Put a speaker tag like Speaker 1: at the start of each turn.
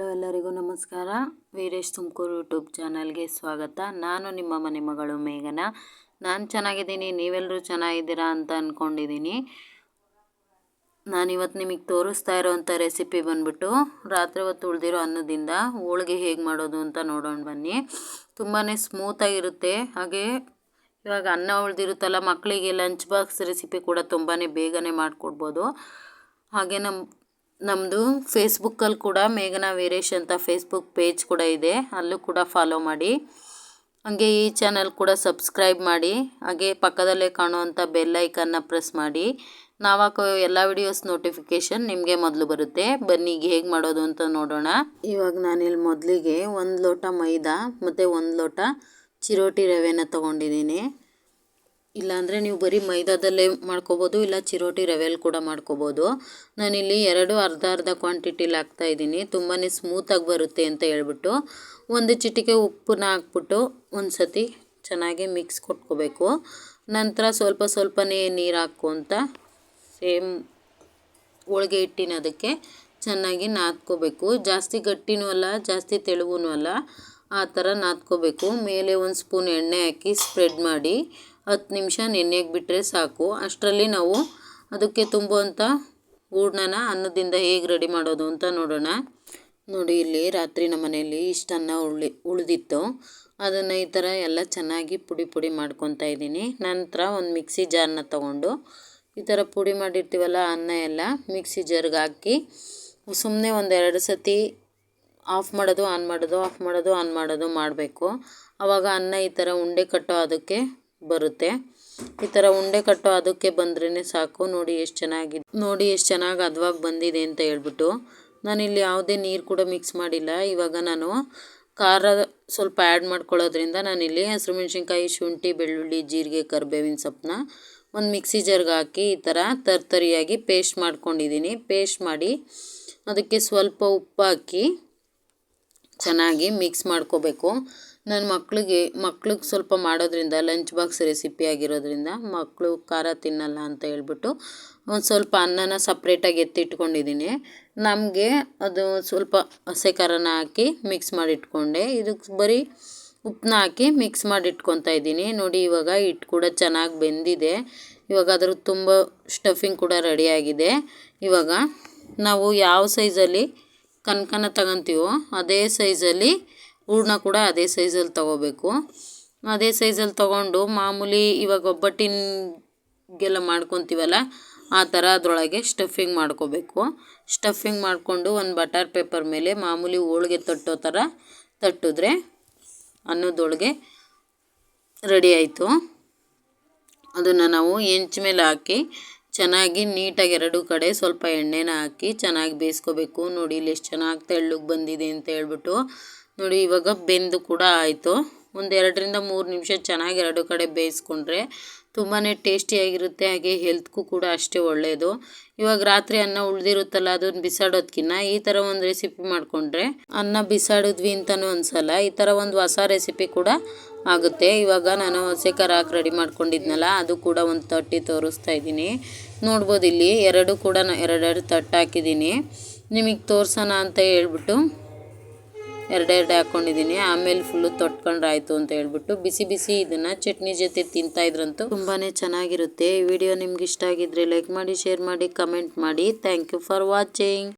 Speaker 1: Hello ಎಲ್ಲರಿಗೂ ನಮಸ್ಕಾರ. Veeresh Tumakuru YouTube ಚಾನಲ್ಗೆ ಸ್ವಾಗತ. ನಾನು ನಿಮ್ಮ ಮನೆ ಮಗಳು ಮೇಘನ. ನಾನು ಚೆನ್ನಾಗಿದ್ದೀನಿ ನೀವೆಲ್ಲರೂ ಚೆನ್ನಾಗಿದ್ದೀರಾ ಅಂತ ಅಂದ್ಕೊಂಡಿದ್ದೀನಿ ನಾನಿವತ್ತು ನಿಮಗೆ ತೋರಿಸ್ತಾ ಇರೋವಂಥ ರೆಸಿಪಿ ಬಂದ್ಬಿಟ್ಟು, ರಾತ್ರಿ ಹೊತ್ತು ಉಳಿದಿರೋ ಅನ್ನದಿಂದ ಹೋಳಿಗೆ ಹೇಗೆ ಮಾಡೋದು ಅಂತ ನೋಡೋಣ ಬನ್ನಿ. ತುಂಬಾ ಸ್ಮೂತಾಗಿರುತ್ತೆ ಹಾಗೆ ಇವಾಗ ಅನ್ನ ಉಳಿದಿರುತ್ತಲ್ಲ ಮಕ್ಕಳಿಗೆ ಲಂಚ್ ಬಾಕ್ಸ್ ರೆಸಿಪಿ ಕೂಡ ತುಂಬಾ ಬೇಗನೆ ಮಾಡಿಕೊಡ್ಬೋದು. ಹಾಗೆ ನಮ್ಮ ನಮ್ಮದು ಫೇಸ್ಬುಕ್ಕಲ್ಲಿ ಕೂಡ ಮೇಘನಾ ವೀರೇಶ್ ಅಂತ ಫೇಸ್ಬುಕ್ ಪೇಜ್ ಕೂಡ ಇದೆ. ಅಲ್ಲೂ ಕೂಡ ಫಾಲೋ ಮಾಡಿ. ಹಾಗೆ ಈ ಚಾನಲ್ ಕೂಡ ಸಬ್ಸ್ಕ್ರೈಬ್ ಮಾಡಿ. ಹಾಗೆ ಪಕ್ಕದಲ್ಲೇ ಕಾಣುವಂಥ ಬೆಲ್ ಐಕನ್ನ ಪ್ರೆಸ್ ಮಾಡಿ. ನಾವು ಹಾಕೋ ಎಲ್ಲ ವಿಡಿಯೋಸ್ ನೋಟಿಫಿಕೇಷನ್ ನಿಮಗೆ ಮೊದಲು ಬರುತ್ತೆ. ಬನ್ನಿ ಈಗ ಹೇಗೆ ಮಾಡೋದು ಅಂತ ನೋಡೋಣ. ಇವಾಗ ನಾನಿಲ್ಲಿ ಮೊದಲಿಗೆ ಒಂದು ಲೋಟ ಮೈದಾ ಮತ್ತು ಒಂದು ಲೋಟ ಚಿರೋಟಿ ರವೆನ ತೊಗೊಂಡಿದ್ದೀನಿ. ಇಲ್ಲಾಂದರೆ ನೀವು ಬರೀ ಮೈದಾದಲ್ಲೇ ಮಾಡ್ಕೋಬೋದು, ಇಲ್ಲ ಚಿರೋಟಿ ರವೆಯಲ್ಲಿ ಕೂಡ ಮಾಡ್ಕೋಬೋದು. ನಾನಿಲ್ಲಿ ಎರಡು ಅರ್ಧ ಅರ್ಧ ಕ್ವಾಂಟಿಟಿಲಿ ಹಾಕ್ತಾಯಿದ್ದೀನಿ ತುಂಬಾ ಸ್ಮೂತಾಗಿ ಬರುತ್ತೆ ಅಂತ ಹೇಳ್ಬಿಟ್ಟು ಒಂದು ಚಿಟಿಕೆ ಉಪ್ಪನ್ನ ಹಾಕ್ಬಿಟ್ಟು ಒಂದು ಸತಿ ಚೆನ್ನಾಗಿ ಮಿಕ್ಸ್ ಕೊಟ್ಕೋಬೇಕು. ನಂತರ ಸ್ವಲ್ಪ ಸ್ವಲ್ಪನೇ ನೀರು ಅಂತ ಸೇಮ್ ಹೋಳಿಗೆ ಹಿಟ್ಟಿನ ಅದಕ್ಕೆ ಚೆನ್ನಾಗಿ ನಾದ್ಕೋಬೇಕು. ಜಾಸ್ತಿ ಗಟ್ಟಿನೂ ಅಲ್ಲ, ಜಾಸ್ತಿ ತೆಳುವೂ ಅಲ್ಲ. ಆ ಥರ ನಾದ್ಕೋಬೇಕು. ಮೇಲೆ ಒಂದು ಸ್ಪೂನ್ ಎಣ್ಣೆ ಹಾಕಿ ಸ್ಪ್ರೆಡ್ ಮಾಡಿ ಹತ್ತು ನಿಮಿಷ ನೆನೆಯಕ್ಕೆ ಬಿಟ್ಟರೆ ಸಾಕು. ಅಷ್ಟರಲ್ಲಿ ನಾವು ಅದಕ್ಕೆ ತುಂಬುವಂಥ ಹೂರ್ಣನ ಅನ್ನದಿಂದ ಹೇಗೆ ರೆಡಿ ಮಾಡೋದು ಅಂತ ನೋಡೋಣ. ನೋಡಿ, ಇಲ್ಲಿ ರಾತ್ರಿ ನಮ್ಮ ಮನೆಯಲ್ಲಿ ಇಷ್ಟು ಅನ್ನ ಉಳಿ ಉಳಿದಿತ್ತು. ಅದನ್ನು ಈ ಥರ ಎಲ್ಲ ಚೆನ್ನಾಗಿ ಪುಡಿ ಪುಡಿ ಮಾಡ್ಕೊತಾ ಇದ್ದೀನಿ. ನಂತರ ಒಂದು ಮಿಕ್ಸಿ ಜಾರನ್ನ ತೊಗೊಂಡು ಈ ಥರ ಪುಡಿ ಮಾಡಿರ್ತೀವಲ್ಲ ಅನ್ನ ಎಲ್ಲ ಮಿಕ್ಸಿ ಜಾರ್ಗೆ ಹಾಕಿ ಸುಮ್ಮನೆ ಒಂದೆರಡು ಸತಿ ಆಫ್ ಮಾಡೋದು, ಆನ್ ಮಾಡೋದು, ಆಫ್ ಮಾಡೋದು, ಆನ್ ಮಾಡೋದು ಮಾಡಬೇಕು. ಆವಾಗ ಅನ್ನ ಈ ಥರ ಉಂಡೆ ಕಟ್ಟೋ ಅದಕ್ಕೆ ಬರುತ್ತೆ. ಈ ಥರ ಉಂಡೆ ಕಟ್ಟು ಅದಕ್ಕೆ ಬಂದ್ರೇ ಸಾಕು. ನೋಡಿ ಎಷ್ಟು ಚೆನ್ನಾಗಿ ನೋಡಿ ಎಷ್ಟು ಚೆನ್ನಾಗಿ ಅದ್ವಾಗಿ ಬಂದಿದೆ ಅಂತ ಹೇಳ್ಬಿಟ್ಟು ನಾನಿಲ್ಲಿ ಯಾವುದೇ ನೀರು ಕೂಡ ಮಿಕ್ಸ್ ಮಾಡಿಲ್ಲ. ಇವಾಗ ನಾನು ಖಾರ ಸ್ವಲ್ಪ ಆ್ಯಡ್ ಮಾಡ್ಕೊಳ್ಳೋದ್ರಿಂದ ನಾನಿಲ್ಲಿ ಹಸಿರು ಮೆಣಸಿನ್ಕಾಯಿ, ಶುಂಠಿ, ಬೆಳ್ಳುಳ್ಳಿ, ಜೀರಿಗೆ, ಕರಿಬೇವಿನ ಸೊಪ್ಪನ್ನ ಒಂದು ಮಿಕ್ಸಿ ಜಾರ್ಗೆ ಹಾಕಿ ಈ ಥರ ತರ್ತರಿಯಾಗಿ ಪೇಸ್ಟ್ ಮಾಡ್ಕೊಂಡಿದ್ದೀನಿ. ಪೇಸ್ಟ್ ಮಾಡಿ ಅದಕ್ಕೆ ಸ್ವಲ್ಪ ಉಪ್ಪು ಹಾಕಿ ಚೆನ್ನಾಗಿ ಮಿಕ್ಸ್ ಮಾಡ್ಕೋಬೇಕು. ನನ್ನ ಮಕ್ಕಳಿಗೆ ಮಕ್ಳಿಗೆ ಸ್ವಲ್ಪ ಮಾಡೋದ್ರಿಂದ ಲಂಚ್ ಬಾಕ್ಸ್ ರೆಸಿಪಿ ಆಗಿರೋದ್ರಿಂದ ಮಕ್ಕಳು ಖಾರ ತಿನ್ನಲ್ಲ ಅಂತ ಹೇಳ್ಬಿಟ್ಟು ಒಂದು ಸ್ವಲ್ಪ ಅನ್ನನ ಸಪ್ರೇಟಾಗಿ ಎತ್ತಿಟ್ಕೊಂಡಿದ್ದೀನಿ. ನಮಗೆ ಅದು ಸ್ವಲ್ಪ ಹಸೆ ಖಾರನ ಹಾಕಿ ಮಿಕ್ಸ್ ಮಾಡಿಟ್ಕೊಂಡೆ. ಇದಕ್ಕೆ ಬರೀ ಉಪ್ಪನ್ನ ಹಾಕಿ ಮಿಕ್ಸ್ ಮಾಡಿ ಇಟ್ಕೊತಾ ಇದ್ದೀನಿ. ನೋಡಿ ಇವಾಗ ಹಿಟ್ಟು ಕೂಡ ಚೆನ್ನಾಗಿ ಬೆಂದಿದೆ. ಇವಾಗ ಅದ್ರ ತುಂಬ ಸ್ಟಫಿಂಗ್ ಕೂಡ ರೆಡಿಯಾಗಿದೆ ಇವಾಗ ನಾವು ಯಾವ ಸೈಜಲ್ಲಿ ಕನ್ಕನ ತಗೊತೀವೋ ಅದೇ ಸೈಜಲ್ಲಿ ಹೂರ್ಣ ಕೂಡ ಅದೇ ಸೈಜಲ್ಲಿ ತೊಗೋಬೇಕು. ಅದೇ ಸೈಜಲ್ಲಿ ತೊಗೊಂಡು ಮಾಮೂಲಿ ಇವಾಗ ಒಬ್ಬಟ್ಟಿನಗೆಲ್ಲ ಮಾಡ್ಕೊತೀವಲ್ಲ, ಆ ಥರ ಅದರೊಳಗೆ ಸ್ಟಫಿಂಗ್ ಮಾಡ್ಕೋಬೇಕು. ಸ್ಟಫಿಂಗ್ ಮಾಡಿಕೊಂಡು ಒಂದು ಬಟರ್ ಪೇಪರ್ ಮೇಲೆ ಮಾಮೂಲಿ ಹೋಳಿಗೆ ತಟ್ಟೋ ಥರ ತಟ್ಟಿದ್ರೆ ಅನ್ನದೊಳಗೆ ರೆಡಿ ಆಯಿತು. ಅದನ್ನು ನಾವು ಹೆಂಚ ಮೇಲೆ ಹಾಕಿ ಚೆನ್ನಾಗಿ ನೀಟಾಗಿ ಎರಡು ಕಡೆ ಸ್ವಲ್ಪ ಎಣ್ಣೆನ ಹಾಕಿ ಚೆನ್ನಾಗಿ ಬೇಯಿಸ್ಕೋಬೇಕು. ನೋಡಿ ಇಲ್ಲಿ ಎಷ್ಟು ಚೆನ್ನಾಗಿ ತೆಳ್ಳಗೆ ಬಂದಿದೆ ಅಂತ ಹೇಳ್ಬಿಟ್ಟು ನೋಡಿ, ಇವಾಗ ಬೆಂದು ಕೂಡ ಆಯಿತು. ಒಂದು ಎರಡರಿಂದ ಮೂರು ನಿಮಿಷ ಚೆನ್ನಾಗಿ ಎರಡು ಕಡೆ ಬೇಯಿಸ್ಕೊಂಡ್ರೆ ತುಂಬಾ ಟೇಸ್ಟಿಯಾಗಿರುತ್ತೆ, ಹಾಗೆ ಹೆಲ್ತ್ಗೂ ಕೂಡ ಅಷ್ಟೇ ಒಳ್ಳೆಯದು ಇವಾಗ ರಾತ್ರಿ ಅನ್ನ ಉಳಿದಿರುತ್ತಲ್ಲ ಅದನ್ನ ಬಿಸಾಡೋದ್ಕಿನ್ನ ಈ ಥರ ಒಂದು ರೆಸಿಪಿ ಮಾಡಿಕೊಂಡ್ರೆ ಅನ್ನ ಬಿಸಾಡಿದ್ವಿ ಅಂತಲೂ ಅನ್ಸಲ್ಲ, ಈ ಥರ ಒಂದು ಹೊಸ ರೆಸಿಪಿ ಕೂಡ ಆಗುತ್ತೆ. ಇವಾಗ ನಾನು ಹಸೆ ಖಾರ ಹಾಕಿ ರೆಡಿ ಮಾಡ್ಕೊಂಡಿದ್ನಲ್ಲ, ಅದು ಕೂಡ ಒಂದು ತಟ್ಟಿ ತೋರಿಸ್ತಾ ಇದ್ದೀನಿ. ನೋಡ್ಬೋದು ಇಲ್ಲಿ ಎರಡು ಕೂಡ ನಾನು ಎರಡೆರಡು ತಟ್ಟು ಹಾಕಿದ್ದೀನಿ ನಿಮಗೆ ತೋರಿಸೋಣ ಅಂತ ಹೇಳ್ಬಿಟ್ಟು ಎರಡೆರಡು ಹಾಕ್ಕೊಂಡಿದ್ದೀನಿ ಆಮೇಲೆ ಫುಲ್ಲು ತೊಟ್ಕೊಂಡ್ರೆ ಆಯಿತು ಅಂತ ಹೇಳ್ಬಿಟ್ಟು ಬಿಸಿ ಬಿಸಿ ಇದನ್ನು ಚಟ್ನಿ ಜೊತೆ ತಿಂತಾ ಇದ್ರಂತೂ ತುಂಬಾ ಚೆನ್ನಾಗಿರುತ್ತೆ. ಈ ವಿಡಿಯೋ ನಿಮ್ಗೆ ಇಷ್ಟ ಆಗಿದ್ರೆ ಲೈಕ್ ಮಾಡಿ ಶೇರ್ ಮಾಡಿ ಕಮೆಂಟ್ ಮಾಡಿ. Thank you for watching